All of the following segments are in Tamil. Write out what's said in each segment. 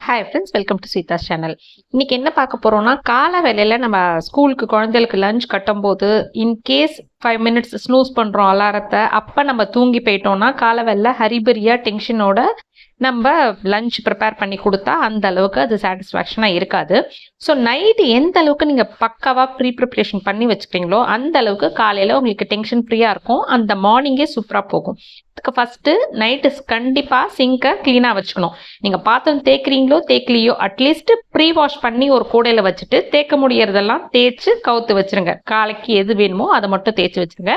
Hi friends welcome to Seetha's channel இன்னைக்கு என்ன பார்க்க போறோம்னா கால வேலையில் நம்ம ஸ்கூலுக்கு குழந்தைகளுக்கு லஞ்ச் கட்டும்போது இன்கேஸ் ஃபைவ் மினிட்ஸ் ஸ்னூஸ் பண்றோம் அலாரத்தை அப்போ நம்ம தூங்கி போயிட்டோம்னா கால வேலையில் ஹரிபரியா டென்ஷனோட நம்ம லஞ்ச் ப்ரிப்பேர் பண்ணி கொடுத்தா அந்த அளவுக்கு அது சாட்டிஸ்ஃபேக்ஷனாக இருக்காது. ஸோ நைட்டு எந்த அளவுக்கு நீங்கள் பக்காவாக ப்ரீ ப்ரிப்ரேஷன் பண்ணி வச்சுக்கிறீங்களோ அந்த அளவுக்கு காலையில் உங்களுக்கு டென்ஷன் ஃப்ரீயாக இருக்கும். அந்த மார்னிங்கே சூப்பராக போகும். ஃபஸ்ட்டு நைட்டு கண்டிப்பாக சிங்கை க்ளீனாக வச்சுக்கணும். நீங்கள் பாத்திரம் தேய்க்கிறீங்களோ தேய்க்கலையோ அட்லீஸ்ட் ப்ரீ வாஷ் பண்ணி ஒரு கூடையில் வச்சுட்டு தேய்க்க முடியறதெல்லாம் தேய்ச்சி கவுத்து வச்சிருங்க. காலைக்கு எது வேணுமோ அதை மட்டும் தேய்ச்சி வச்சிருங்க.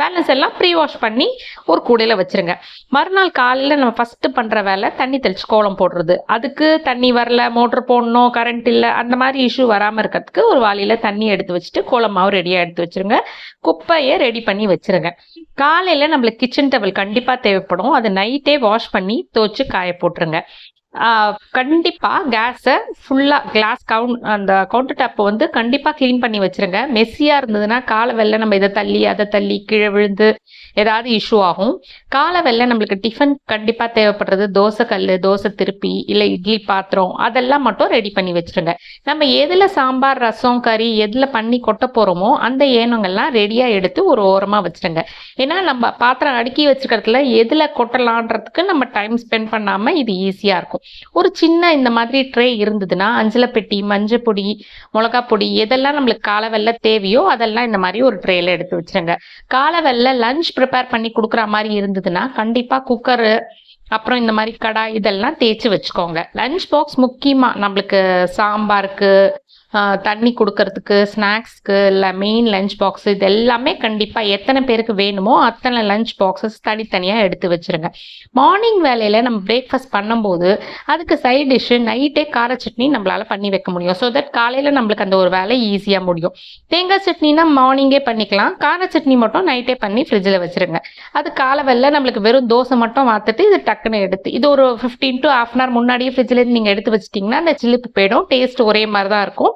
பேலன்ஸ் எல்லாம் ப்ரீ வாஷ் பண்ணி ஒரு கூடையில் வச்சிருங்க. மறுநாள் காலையில் நம்ம ஃபஸ்ட்டு பண்ணுற வேலை தண்ணி தெளிச்சு கோலம் போடுறது. அதுக்கு தண்ணி வரல மோட்டர் போடணும் கரண்ட் இல்லை அந்த மாதிரி இஷ்யூ வராமல் இருக்கிறதுக்கு ஒரு வாளியில் தண்ணி எடுத்து வச்சுட்டு கோலம் மாவு ரெடியாக எடுத்து வச்சிருங்க. குப்பையை ரெடி பண்ணி வச்சிருங்க. காலையில் நம்மளுக்கு கிச்சன் டேபிள் கண்டிப்பாக தேவைப்படும். அதை நைட்டே வாஷ் பண்ணி துவச்சி காய போட்டுருங்க. கண்டிப்பாக கேஸை ஃபுல்லாக கிளாஸ் கவுண்ட் அந்த கவுண்டர் டாப்பை வந்து கண்டிப்பாக க்ளீன் பண்ணி வச்சுருங்க. மெஸ்ஸியாக இருந்ததுன்னா காலை வெள்ளை நம்ம இதை தள்ளி அதை தள்ளி கீழே விழுந்து ஏதாவது இஷ்யூ ஆகும். காலை வெள்ளை நம்மளுக்கு டிஃபன் கண்டிப்பாக தேவைப்படுறது தோசை கல் தோசை திருப்பி இல்லை இட்லி பாத்திரம் அதெல்லாம் மட்டும் ரெடி பண்ணி வச்சுருங்க. நம்ம எதில் சாம்பார் ரசம் கறி எதில் பண்ணி கொட்ட போகிறோமோ அந்த ஏனங்கள்லாம் ரெடியாக எடுத்து ஒரு ஓரமாக வச்சுருங்க. ஏன்னா நம்ம பாத்திரம் அடுக்கி வச்சுருக்கிறதுல எதில் கொட்டலான்றதுக்கு நம்ம டைம் ஸ்பெண்ட் பண்ணாமல் இது ஈஸியாக இருக்கும். ஒரு சின்ன இந்த மாதிரி ட்ரே இருந்ததுன்னா அஞ்சலை பெட்டி மஞ்சள் பொடி மிளகா பொடி எதெல்லாம் நம்மளுக்கு காலவெல்ல தேவையோ அதெல்லாம் இந்த மாதிரி ஒரு ட்ரேல எடுத்து வச்சிருங்க. காலவெல்ல லஞ்ச் ப்ரிப்பேர் பண்ணி கொடுக்குற மாதிரி இருந்ததுன்னா கண்டிப்பாக குக்கரு அப்புறம் இந்த மாதிரி கடாய் இதெல்லாம் தேய்ச்சி வச்சுக்கோங்க. லஞ்ச் பாக்ஸ் முக்கியமாக நம்மளுக்கு சாம்பாருக்கு தண்ணி கொடுக்கறதுக்கு ஸ்நாக்ஸ்க்கு இல்லை மெயின் லஞ்ச் பாக்ஸ் இது எல்லாமே கண்டிப்பாக எத்தனை பேருக்கு வேணுமோ அத்தனை லஞ்ச் பாக்ஸஸ் தனித்தனியாக எடுத்து வச்சுருங்க. மார்னிங் வேலையில் நம்ம பிரேக்ஃபாஸ்ட் பண்ணும்போது அதுக்கு சைட் டிஷ்ஷு நைட்டே கார சட்னி நம்மளால் பண்ணி வைக்க முடியும். ஸோ தட் காலையில் நம்மளுக்கு அந்த ஒரு வேலை ஈஸியாக முடியும். தேங்காய் சட்னினா மார்னிங்கே பண்ணிக்கலாம். கார சட்னி மட்டும் நைட்டே பண்ணி ஃப்ரிட்ஜில் வச்சுருங்க. அது காலை வெள்ளை நம்மளுக்கு வெறும் தோசை மட்டும் வாத்துட்டு இது டக்குன்னு எடுத்து இது ஒரு fifteen to half an hour முன்னாடியே ஃப்ரிட்ஜில் நீங்கள் எடுத்து வச்சிட்டிங்கன்னா அந்த சில்லுப்பு போயிடும். டேஸ்ட் ஒரே மாதிரி தான் இருக்கும்.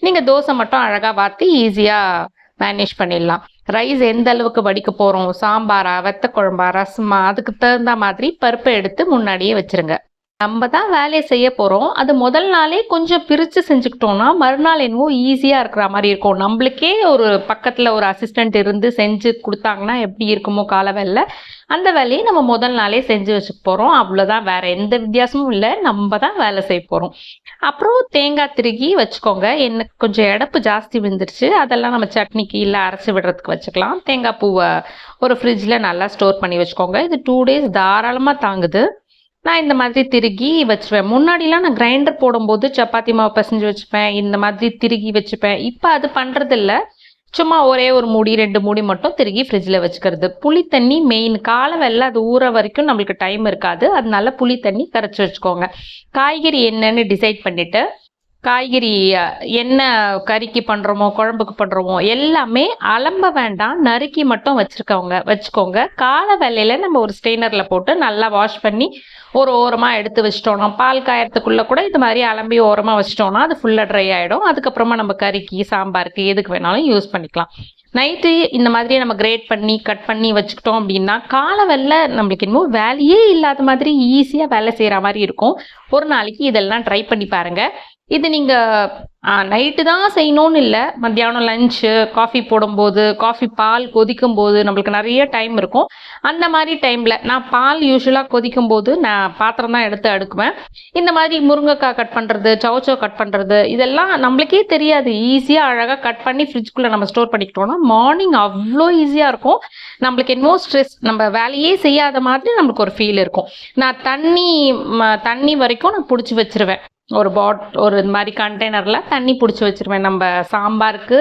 நீங்கள் தோசை மட்டும் அழகாக வாத்தி ஈஸியாக மேனேஜ் பண்ணிடலாம். ரைஸ் எந்த அளவுக்கு வடிக்க போகிறோம் சாம்பாரா வெத்த குழம்பா ரசமா? அதுக்கு தகுந்த மாதிரி பருப்பை எடுத்து முன்னாடியே வச்சிருங்க. நம்ம தான் வேலையை செய்ய போகிறோம் அது முதல் நாளே கொஞ்சம் பிரித்து செஞ்சுக்கிட்டோம்னா மறுநாள் என்னவோ ஈஸியாக இருக்கிற மாதிரி இருக்கும். நம்மளுக்கே ஒரு பக்கத்தில் ஒரு அசிஸ்டண்ட் இருந்து செஞ்சு கொடுத்தாங்கன்னா எப்படி இருக்குமோ கால வேலை அந்த வேலையை நம்ம முதல் நாளே செஞ்சு வச்சுக்க போகிறோம் அவ்வளோதான் வேறு எந்த வித்தியாசமும் இல்லை. நம்ம தான் வேலை செய்ய போகிறோம் அப்புறம் தேங்காய் திருகி வச்சுக்கோங்க. எனக்கு கொஞ்சம் இடப்பு ஜாஸ்தி விழுந்துருச்சு. அதெல்லாம் நம்ம சட்னிக்கு இல்லை அரைச்சி விடுறதுக்கு வச்சுக்கலாம். தேங்காய் பூவை ஒரு ஃப்ரிட்ஜில் நல்லா ஸ்டோர் பண்ணி வச்சுக்கோங்க. இது டூ டேஸ் தாராளமாக தாங்குது. நான் இந்த மாதிரி திருகி வச்சுருவேன். முன்னாடிலாம் நான் கிரைண்டர் போடும்போது சப்பாத்தி மாவு பிசைஞ்சு வச்சுப்பேன். இந்த மாதிரி திருகி வச்சுப்பேன். இப்போ அது பண்ணுறதில்ல சும்மா ஒரே ஒரு மூடி ரெண்டு மூடி மட்டும் திருகி ஃப்ரிட்ஜில் வச்சுக்கிறது. புளி தண்ணி மெயின் காலை வெள்ளை அது ஊற வரைக்கும் நம்மளுக்கு டைம் இருக்காது. அதனால புளி தண்ணி கரைச்சி வச்சுக்கோங்க. காய்கறி என்னன்னு டிசைட் பண்ணிவிட்டு காய்கறி என்ன கறிக்கு பண்ணுறோமோ குழம்புக்கு பண்ணுறோமோ எல்லாமே அலம்ப வேண்டாம் நறுக்கி மட்டும் வச்சுருக்கவங்க வச்சுக்கோங்க. காலை வேலையில் நம்ம ஒரு ஸ்டெய்னரில் போட்டு நல்லா வாஷ் பண்ணி ஒரு ஓரமாக எடுத்து வச்சிட்டோம்னா பால் காயறதுக்குள்ளே கூட இது மாதிரி அலம்பி ஓரமாக வச்சிட்டோம்னா அது ஃபுல்லாக ட்ரை ஆகிடும் அதுக்கப்புறமா நம்ம கறிக்கு சாம்பாருக்கு எதுக்கு வேணாலும் யூஸ் பண்ணிக்கலாம். நைட்டு இந்த மாதிரி நம்ம கிரேட் பண்ணி கட் பண்ணி வச்சுக்கிட்டோம் அப்படின்னா காலை வெள்ளை நம்மளுக்கு இன்னும் வேலையே இல்லாத மாதிரி ஈஸியாக வேலை செய்கிற மாதிரி இருக்கும். ஒரு நாளைக்கு இதெல்லாம் ட்ரை பண்ணி பாருங்கள் இது நீங்கள் நைட்டு தான் செய்யணும்னு இல்லை. மத்தியானம் லஞ்சு காஃபி போடும்போது காஃபி பால் கொதிக்கும் போது நம்மளுக்கு நிறைய டைம் இருக்கும். அந்த மாதிரி டைமில் நான் பால் யூஸ்வலாக கொதிக்கும் போது நான் பாத்திரம் தான் எடுத்து அடுக்குவேன். இந்த மாதிரி முருங்கைக்காய் கட் பண்ணுறது சவுச்சோ கட் பண்ணுறது இதெல்லாம் நம்மளுக்கே தெரியாது. ஈஸியாக அழகாக கட் பண்ணி ஃப்ரிட்ஜ்குள்ளே நம்ம ஸ்டோர் பண்ணிக்கிட்டோம்னா மார்னிங் அவ்வளோ ஈஸியாக இருக்கும். நம்மளுக்கு என்னமோ ஸ்ட்ரெஸ் நம்ம வேலையே செய்யாத மாதிரி நம்மளுக்கு ஒரு ஃபீல் இருக்கும். நான் தண்ணி ம, தண்ணி வரைக்கும் நான் பிடிச்சி வச்சிருவேன். ஒரு பாட் ஒரு இந்த மாதிரி கண்டெய்னரில் தண்ணி பிடிச்சி வச்சிருவேன். நம்ம சாம்பாருக்கு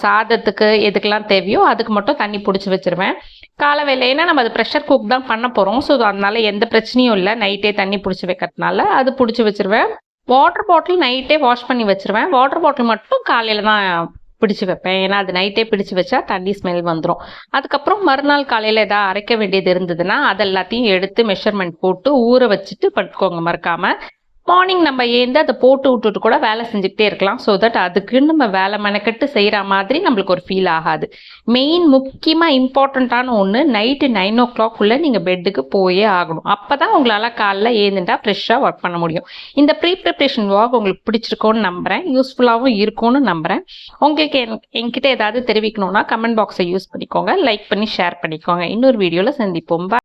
சாதத்துக்கு எதுக்கெல்லாம் தேவையோ அதுக்கு மட்டும் தண்ணி பிடிச்சி வச்சிருவேன். காலை வேலையினா நம்ம அது ப்ரெஷர் குக் தான் பண்ண போகிறோம் ஸோ அதனால எந்த பிரச்சனையும் இல்லை. நைட்டே தண்ணி பிடிச்சி வைக்கிறதுனால அது பிடிச்சி வச்சிருவேன். வாட்டர் பாட்டில் நைட்டே வாஷ் பண்ணி வச்சுருவேன். வாட்டர் பாட்டில் மட்டும் காலையில் தான் பிடிச்சி வைப்பேன். ஏன்னா அது நைட்டே பிடிச்சி வச்சா தண்ணி ஸ்மெல் வந்துடும் அதுக்கப்புறம் மறுநாள் காலையில் எதாவது அரைக்க வேண்டியது இருந்ததுன்னா அது எல்லாத்தையும் எடுத்து மெஷர்மெண்ட் போட்டு ஊற வச்சுட்டு படுத்துக்கோங்க. மறக்காமல் மார்னிங் நம்ம ஏந்து அதை போட்டு விட்டுட்டு கூட வேலை செஞ்சுக்கிட்டே இருக்கலாம். ஸோ தட் அதுக்குன்னு நம்ம வேலை மெனக்கெட்டு செய்கிற மாதிரி நம்மளுக்கு ஒரு ஃபீல் ஆகாது. மெயின் முக்கியமாக இம்பார்ட்டண்ட்டான ஒன்று நைட்டு நைன் ஓ கிளாக்குள்ளே நீங்கள் பெட்டுக்கு போயே ஆகணும். அப்போ தான் உங்களால் காலைல ஏந்துட்டா ஃப்ரெஷ்ஷாக ஒர்க் பண்ண முடியும். இந்த ப்ரீ ப்ரிப்ரேஷன் வாக் உங்களுக்கு பிடிச்சிருக்கோன்னு நம்புகிறேன் யூஸ்ஃபுல்லாகவும் இருக்கும்னு நம்புகிறேன் உங்களுக்கு என் என்கிட்ட ஏதாவது தெரிவிக்கணும்னா கமெண்ட் பாக்ஸை யூஸ் பண்ணிக்கோங்க. லைக் பண்ணி ஷேர் பண்ணிக்கோங்க. இன்னொரு வீடியோவில் சந்திப்போம். Bye.